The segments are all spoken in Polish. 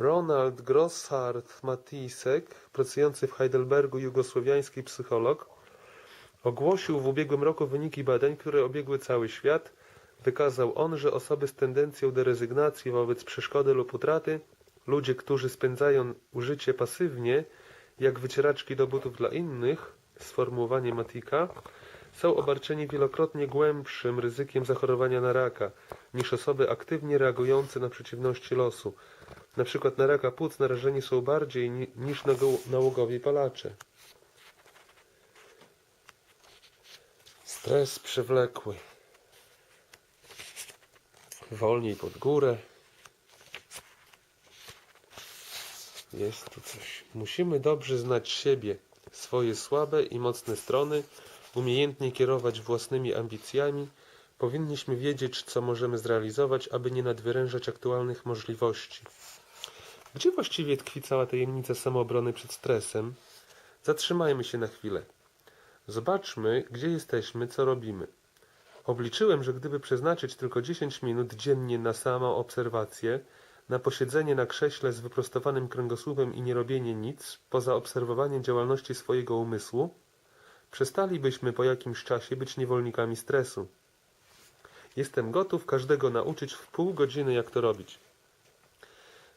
Ronald Grosshart Matisek, pracujący w Heidelbergu jugosłowiański psycholog, ogłosił w ubiegłym roku wyniki badań, które obiegły cały świat. Wykazał on, że osoby z tendencją do rezygnacji wobec przeszkody lub utraty, ludzie, którzy spędzają użycie pasywnie, jak wycieraczki do butów dla innych, sformułowanie Matika, są obarczeni wielokrotnie głębszym ryzykiem zachorowania na raka niż osoby aktywnie reagujące na przeciwności losu. Na przykład na raka płuc narażeni są bardziej ni- niż nago- nałogowi palacze. Stres przewlekły. Wolniej pod górę. Jest tu coś. Musimy dobrze znać siebie, swoje słabe i mocne strony, umiejętnie kierować własnymi ambicjami. Powinniśmy wiedzieć, co możemy zrealizować, aby nie nadwyrężać aktualnych możliwości. Gdzie właściwie tkwi cała tajemnica samoobrony przed stresem? Zatrzymajmy się na chwilę. Zobaczmy, gdzie jesteśmy, co robimy. Obliczyłem, że gdyby przeznaczyć tylko 10 minut dziennie na samą obserwację, na posiedzenie na krześle z wyprostowanym kręgosłupem i nie robienie nic, poza obserwowaniem działalności swojego umysłu, przestalibyśmy po jakimś czasie być niewolnikami stresu. Jestem gotów każdego nauczyć w pół godziny, jak to robić.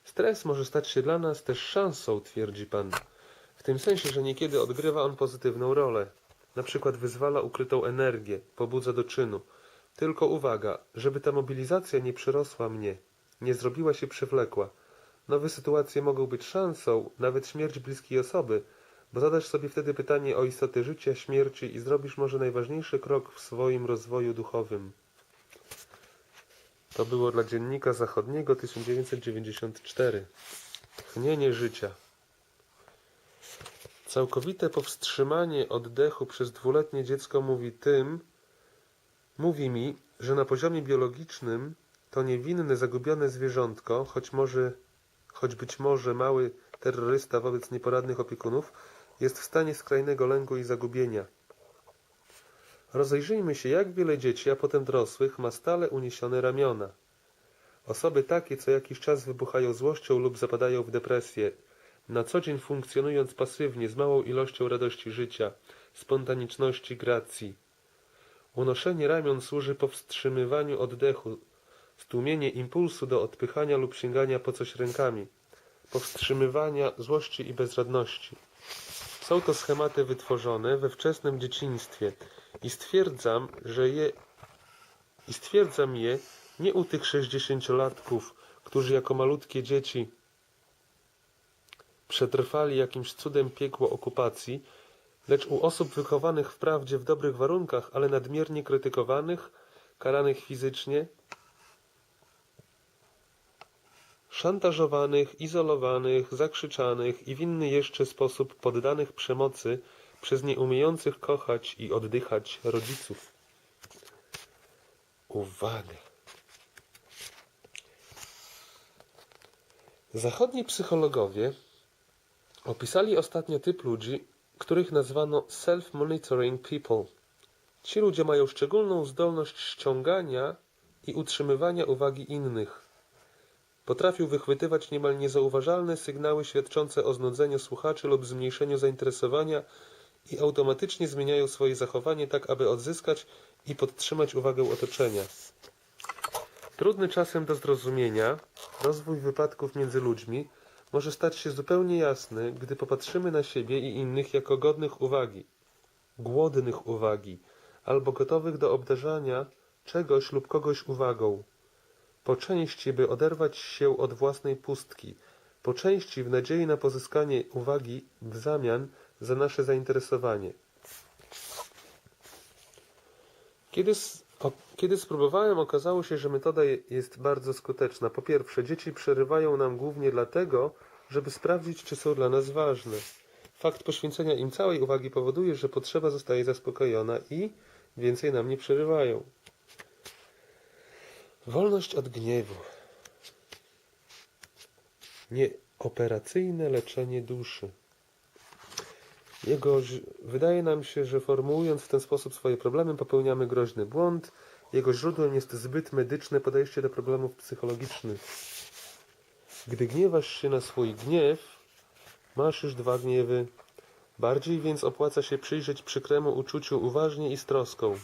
Stres może stać się dla nas też szansą, twierdzi Pan. W tym sensie, że niekiedy odgrywa on pozytywną rolę. Na przykład wyzwala ukrytą energię, pobudza do czynu. Tylko uwaga, żeby ta mobilizacja nie przerosła mnie, nie zrobiła się przewlekła. Nowe sytuacje mogą być szansą, nawet śmierć bliskiej osoby, bo zadasz sobie wtedy pytanie o istotę życia, śmierci i zrobisz może najważniejszy krok w swoim rozwoju duchowym. To było dla Dziennika Zachodniego 1994. Tchnienie życia. Całkowite powstrzymanie oddechu przez dwuletnie dziecko mówi tym, mówi mi, że na poziomie biologicznym to niewinne, zagubione zwierzątko, choć może, choć być może mały terrorysta wobec nieporadnych opiekunów, jest w stanie skrajnego lęku i zagubienia. Rozejrzyjmy się, jak wiele dzieci, a potem dorosłych, ma stale uniesione ramiona. Osoby takie co jakiś czas wybuchają złością lub zapadają w depresję, na co dzień funkcjonując pasywnie z małą ilością radości życia, spontaniczności, gracji. Unoszenie ramion służy powstrzymywaniu oddechu, stłumienie impulsu do odpychania lub sięgania po coś rękami, powstrzymywania złości i bezradności. Są to schematy wytworzone we wczesnym dzieciństwie i stwierdzam, że je i stwierdzam je nie u tych sześćdziesięciolatków, którzy jako malutkie dzieci przetrwali jakimś cudem piekło okupacji, lecz u osób wychowanych wprawdzie w dobrych warunkach, ale nadmiernie krytykowanych, karanych fizycznie, szantażowanych, izolowanych, zakrzyczanych i w inny jeszcze sposób poddanych przemocy przez nieumiejących kochać i oddychać rodziców. Uwaga! Zachodni psychologowie opisali ostatnio typ ludzi, których nazwano self-monitoring people. Ci ludzie mają szczególną zdolność ściągania i utrzymywania uwagi innych. Potrafią wychwytywać niemal niezauważalne sygnały świadczące o znudzeniu słuchaczy lub zmniejszeniu zainteresowania i automatycznie zmieniają swoje zachowanie tak, aby odzyskać i podtrzymać uwagę otoczenia. Trudny czasem do zrozumienia, rozwój wypadków między ludźmi może stać się zupełnie jasny, gdy popatrzymy na siebie i innych jako godnych uwagi, głodnych uwagi, albo gotowych do obdarzania czegoś lub kogoś uwagą. Po części, by oderwać się od własnej pustki, po części w nadziei na pozyskanie uwagi w zamian za nasze zainteresowanie. Kiedy, kiedy spróbowałem, okazało się, że metoda je- jest bardzo skuteczna. Po pierwsze, dzieci przerywają nam głównie dlatego, żeby sprawdzić, czy są dla nas ważne. Fakt poświęcenia im całej uwagi powoduje, że potrzeba zostaje zaspokojona i więcej nam nie przerywają. Wolność od gniewu. Nieoperacyjne leczenie duszy. Jego, wydaje nam się, że formułując w ten sposób swoje problemy, popełniamy groźny błąd. Jego źródłem jest zbyt medyczne podejście do problemów psychologicznych. Gdy gniewasz się na swój gniew, masz już dwa gniewy. Bardziej więc opłaca się przyjrzeć przykremu uczuciu uważnie i z troską.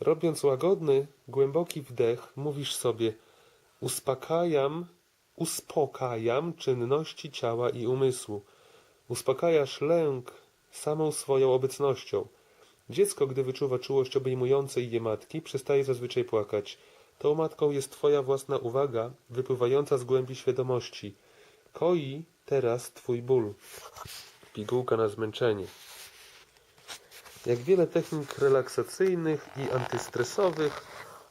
Robiąc łagodny, głęboki wdech, mówisz sobie: Uspokajam, uspokajam czynności ciała i umysłu. Uspokajasz lęk samą swoją obecnością. Dziecko, gdy wyczuwa czułość obejmującej je matki, przestaje zazwyczaj płakać. Tą matką jest Twoja własna uwaga, wypływająca z głębi świadomości. Koi teraz Twój ból. Pigułka na zmęczenie. Jak wiele technik relaksacyjnych i antystresowych,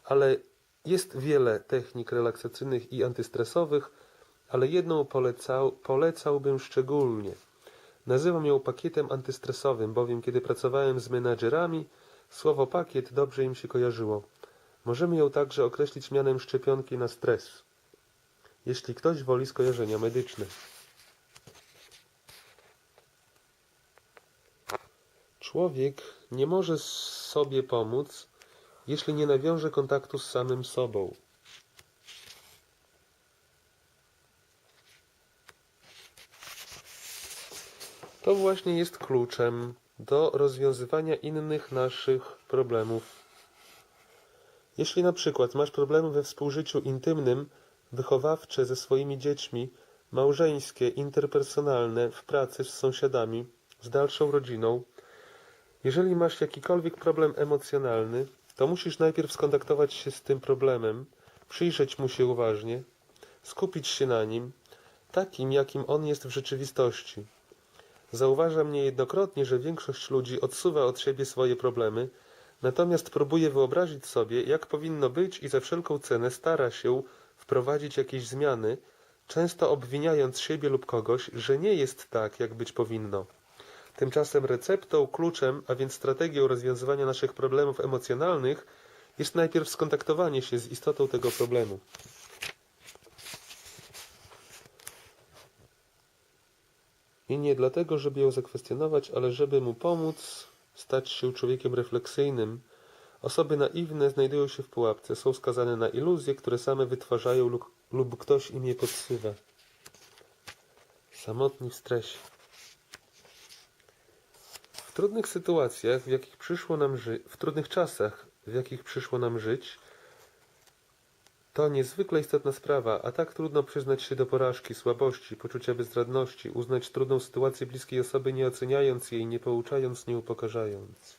ale jest wiele technik relaksacyjnych i antystresowych, ale jedną polecał, polecałbym szczególnie. Nazywam ją pakietem antystresowym, bowiem kiedy pracowałem z menadżerami, słowo pakiet dobrze im się kojarzyło. Możemy ją także określić mianem szczepionki na stres, jeśli ktoś woli skojarzenia medyczne. Człowiek nie może sobie pomóc, jeśli nie nawiąże kontaktu z samym sobą. To właśnie jest kluczem do rozwiązywania innych naszych problemów. Jeśli na przykład masz problemy we współżyciu intymnym, wychowawcze ze swoimi dziećmi, małżeńskie, interpersonalne, w pracy z sąsiadami, z dalszą rodziną, jeżeli masz jakikolwiek problem emocjonalny, to musisz najpierw skontaktować się z tym problemem, przyjrzeć mu się uważnie, skupić się na nim, takim jakim on jest w rzeczywistości. Zauważam niejednokrotnie, że większość ludzi odsuwa od siebie swoje problemy, natomiast próbuje wyobrazić sobie, jak powinno być i za wszelką cenę stara się wprowadzić jakieś zmiany, często obwiniając siebie lub kogoś, że nie jest tak, jak być powinno. Tymczasem receptą, kluczem, a więc strategią rozwiązywania naszych problemów emocjonalnych jest najpierw skontaktowanie się z istotą tego problemu. I nie dlatego, żeby ją zakwestionować, ale żeby mu pomóc stać się człowiekiem refleksyjnym. Osoby naiwne znajdują się w pułapce, są skazane na iluzje, które same wytwarzają lub, lub ktoś im je podsywa. Samotni w stresie. Trudnych sytuacjach, w jakich przyszło nam ży- w trudnych czasach, w jakich przyszło nam żyć, to niezwykle istotna sprawa, a tak trudno przyznać się do porażki, słabości, poczucia bezradności, uznać trudną sytuację bliskiej osoby, nie oceniając jej, nie pouczając, nie upokarzając.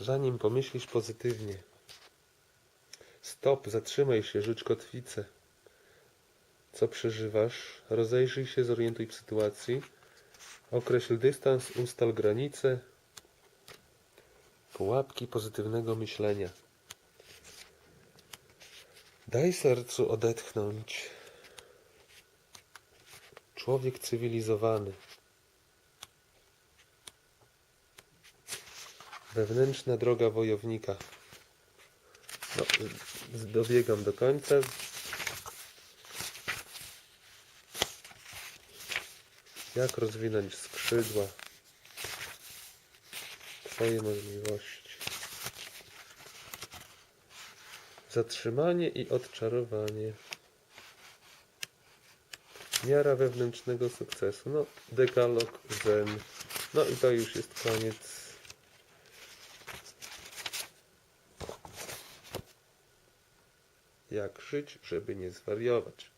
Zanim pomyślisz pozytywnie, stop, zatrzymaj się, rzuć kotwicę. Co przeżywasz? Rozejrzyj się, zorientuj w sytuacji. Określ dystans, ustal granice. Pułapki pozytywnego myślenia. Daj sercu odetchnąć. Człowiek cywilizowany. Wewnętrzna droga wojownika. No, dobiegam do końca. Jak rozwinąć skrzydła? Twoje możliwości. Zatrzymanie i odczarowanie. Miara wewnętrznego sukcesu. No, dekalog zen. No i to już jest koniec. Jak żyć, żeby nie zwariować.